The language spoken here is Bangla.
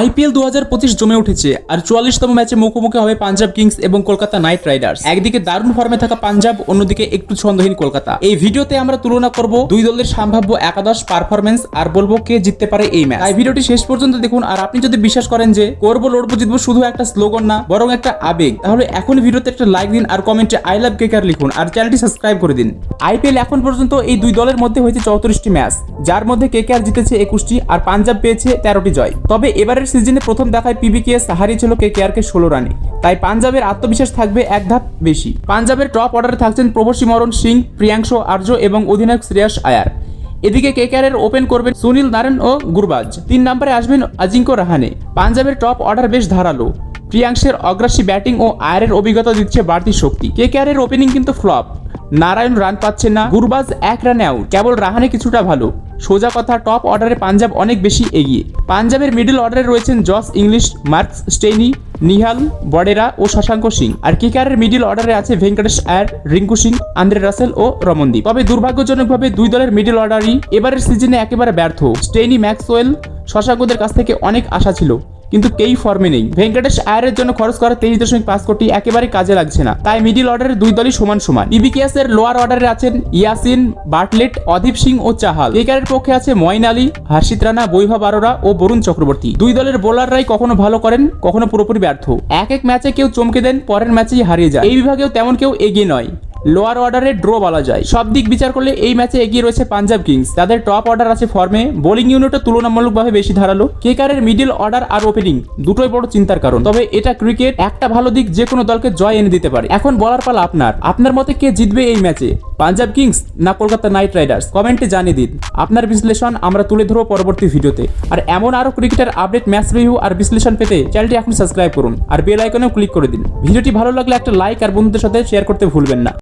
আইপিএল দু হাজার পঁচিশ জমে উঠেছে আর চুয়াল্লিশতম ম্যাচে মুখোমুখি হবে পাঞ্জাব কিংস এবং কলকাতা নাইট রাইডার্স। একদিকে দারুণ ফর্মে থাকা পাঞ্জাব, অন্যদিকে একটু ছন্দহীন কলকাতা। এই ভিডিওতে আমরা তুলনা করব দুই দলের সম্ভাব্য একাদশ পারফরমেন্স আর বলব কে জিততে পারে এই ম্যাচ। তাই ভিডিওটি শেষ পর্যন্ত দেখুন আর আপনি যদি বিশ্বাস করেন যে করব, লড়বো, জিতবো শুধু একটা স্লোগান না, বরং একটা আবেগ, তাহলে এখন ভিডিওতে একটা লাইক দিন আর কমেন্টে আই লাভ কেকার লিখুন আর চ্যানেলটি সাবস্ক্রাইব করে দিন। আইপিএল এখন পর্যন্ত এই দুই দলের মধ্যে হয়েছে চৌত্রিশটি ম্যাচ, যার মধ্যে কেকেআর জিতেছে একুশটি আর পাঞ্জাব পেয়েছে তেরোটি জয়। তবে এবারের সিজনে প্রথম দেখায় পিবিকেএস হারিয়েছিল কেকেআরকে ষোলো রানে। তাই পাঞ্জাবের আত্মবিশ্বাস থাকবে এক ধাপ বেশি। পাঞ্জাবের টপ অর্ডারে থাকছেন প্রবশী মরণ সিং, প্রিয়াংশু আর্য এবং অধিনায়ক শ্রেয়াস আয়ার। এদিকে কেকেআরের ওপেন করবেন সুনীল নারায়ণ ও গুরবাজ। তিন নম্বরে আসবেন আজিঙ্ক্য রাহানে। পাঞ্জাবের টপ অর্ডার বেশ ধারালো। প্রিয়াংশের অগ্রাসী ব্যাটিং ও আয়ারের অভিজ্ঞতা দিচ্ছে বাড়তি শক্তি। কেকেআরের ওপেনিং কিন্তু ফ্লপ। নারায়ণ রান পাচ্ছে না, গুরবাজ এক রানে আউট কেবল রাহানে কিছুটা ভালো। সোজা কথা টপ অর্ডারে পাঞ্জাব অনেক বেশি এগিয়ে। পাঞ্জাবের মিডল অর্ডারে রয়েছেন Josh Inglis, Marcus Stoinis, Nehal, Wadhera ও শশাঙ্ক সিং। আর কিকারের মিডল অর্ডারে আছে ভেঙ্কটেশ আয়ার, রিঙ্কু সিং, আন্দ্রে রাসেল ও রমনদীপ। তবে দুর্ভাগ্যজনকভাবে দুই দলের মিডল অর্ডারই এবারের সিজনে একেবারে ব্যর্থ। স্টেইনি, ম্যাক্সওয়েল, শশাঙ্কদের কাছ থেকে অনেক আশা ছিল। কিন্তু কেই ফর্মে নেই। ভেঙ্কটেশ আয়ারের জন্য খরচ করা তেইশ দশমিক পাঁচ কোটি একেবারে কাজে লাগছে না। তাই মিডিল অর্ডারের দুই দলই সমান সমান। ইবিকেএস এর লোয়ার অর্ডারে আছেন ইয়াসিন বার্টলেট, অদীপ সিং ও চাহাল। কেকারের পক্ষে আছে ময়ন আলী, হার্ষিত রানা, বৈভব আরোরা ও বরুণ চক্রবর্তী। দুই দলের বোলাররাই কখনো ভালো করেন, কখনো পুরোপুরি ব্যর্থ। এক এক ম্যাচে কেউ চমকে দেন, পরের ম্যাচেই হারিয়ে যায়। এই বিভাগেও তেমন কেউ এগিয়ে নয়। লোয়ার অর্ডারে ড্র বলা যায়। সব দিক বিচার করলে এই ম্যাচে এগিয়ে রয়েছে পাঞ্জাব কিংস তাদের টপ অর্ডার আছে ফর্মে বোলিং ইউনিটও তুলনামূলকভাবে বেশি ধারালো। কেকারের মিডিল অর্ডার আর ওপেনিং দুটোই বড় চিন্তার কারণ। তবে এটা ক্রিকেট একটা ভালো দিক যে কোনো দলকে জয় এনে দিতে পারে। এখন বলার পালা আপনার। আপনার মতে কে জিতবে এই ম্যাচে পাঞ্জাব কিংস না কলকাতা নাইট রাইডার্স কমেন্টে জানিয়ে দিন। আপনার বিশ্লেষণ আমরা তুলে ধরবো পরবর্তী ভিডিওতে। আর এমন আরও ক্রিকেটের আপডেট ম্যাচ রিভিউ আর বিশ্লেষণ পেতে চ্যানেলটি এখন সাবস্ক্রাইব করুন। আর বেল আইকনেও ক্লিক করে দিন। ভিডিওটি ভালো লাগলে একটা লাইক আর বন্ধুদের সাথে শেয়ার করতে ভুলবেন না।